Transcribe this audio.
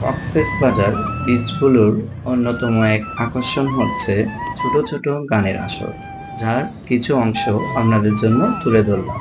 অক্সেস বাজার বিচগুলোর অন্যতম এক আকর্ষণ হচ্ছে ছোট ছোট গানের আসর, যার কিছু অংশ আপনাদের জন্য তুলে ধরলাম।